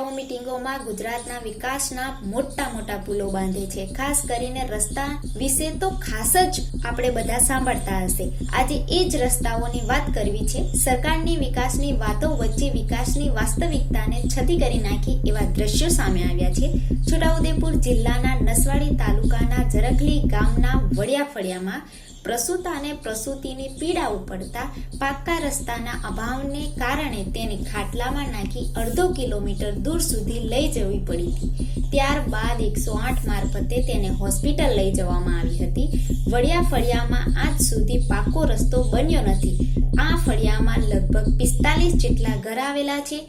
મિટિંગોમાં ગુજરાતના વિકાસના મોટા મોટા પુલો બાંધે છે. ખાસ કરીને રસ્તા વિશે તો ખાસ જ આપણે બધા સાંભળતા હશે. આજે એ જ રસ્તાઓની વાત કરવી છે. સરકારની વિકાસની વાતો વચ્ચે વિકાસની વાસ્તવિકતાને છતી કરી નાખી એવા દ્રશ્યો સામે આવ્યા છે. છોટાઉદેપુર જિલ્લાના નસવાડી તાલુકાના જરખલી ગામના વડિયા ફળિયામાં પ્રસૂતા અને પ્રસૂતિની પીડા ઉપડતા પાક્કા રસ્તાના અભાવને કારણે તેને ખાટલામાં નાખી અડધો કિલોમીટર દૂર સુધી લઈ જવી પડી હતી. ત્યારબાદ એકસો આઠ મારફતે તેને હોસ્પિટલ લઈ જવામાં આવી હતી. વડિયા ફળિયામાં આજ સુધી પાકો રસ્તો બન્યો નથી. આ ફળિયામાં લગભગ પિસ્તાલીસ જેટલા ઘર આવેલા છે.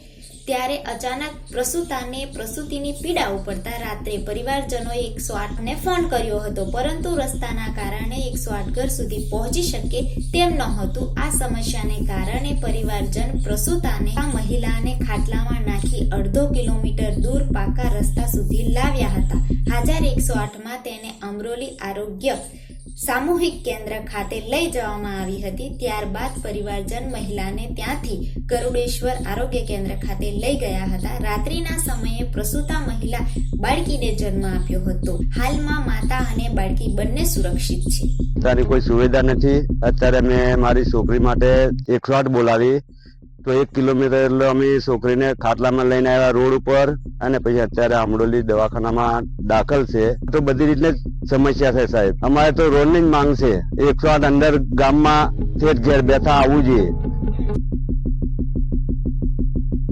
ત્યારે અચાનક પ્રસૂતાને પ્રસૂતિની પીડા ઉપડતા રાત્રે પરિવારજનોએ એકસો આઠને ફોન કર્યો હતો. પરંતુ રસ્તાના કારણે એકસો આઠ ઘર સુધી પહોંચી શકે તેમ નહોતું. આ સમસ્યાને કારણે પરિવારજન પ્રસૂતાને આ મહિલાને ખાટલામાં નાખી અડધો કિલોમીટર દૂર પાકા રસ્તા સુધી લાવ્યા હતા. હાજર એકસો આઠમાં તેને અમરોલી આરોગ્ય સામૂહિક કેન્દ્ર ખાતે લઈ જવામાં આવી હતી. ત્યારબાદ પરિવારજન મહિલાને ત્યાંથી ગરુડેશ્વર આરોગ્ય કેન્દ્ર ખાતે લઈ ગયા હતા. રાત્રિના સમયે પ્રસૂતા મહિલા બાળકીને જન્મ આપ્યો હતો. હાલમાં માતા અને બાળકી બંને સુરક્ષિત છે. અત્યારે કોઈ સુવિધા નથી? અત્યારે મેં મારી છોકરી માટે એકસો આઠ બોલાવી. તો એક કિલોમીટર એટલે અમે છોકરીને ખાટલામાં લઈને આવ્યા રોડ ઉપર અને પછી અત્યારે આમડોલી દવાખાનામાં દાખલ છે. તો બધી રીતને સમસ્યા છે સાહેબ. અમારે તો રોડની જ માંગ છે. એકસો આઠ અંદર ગામમાં ઠેઠ ઘેર બેઠા આવવું જોઈએ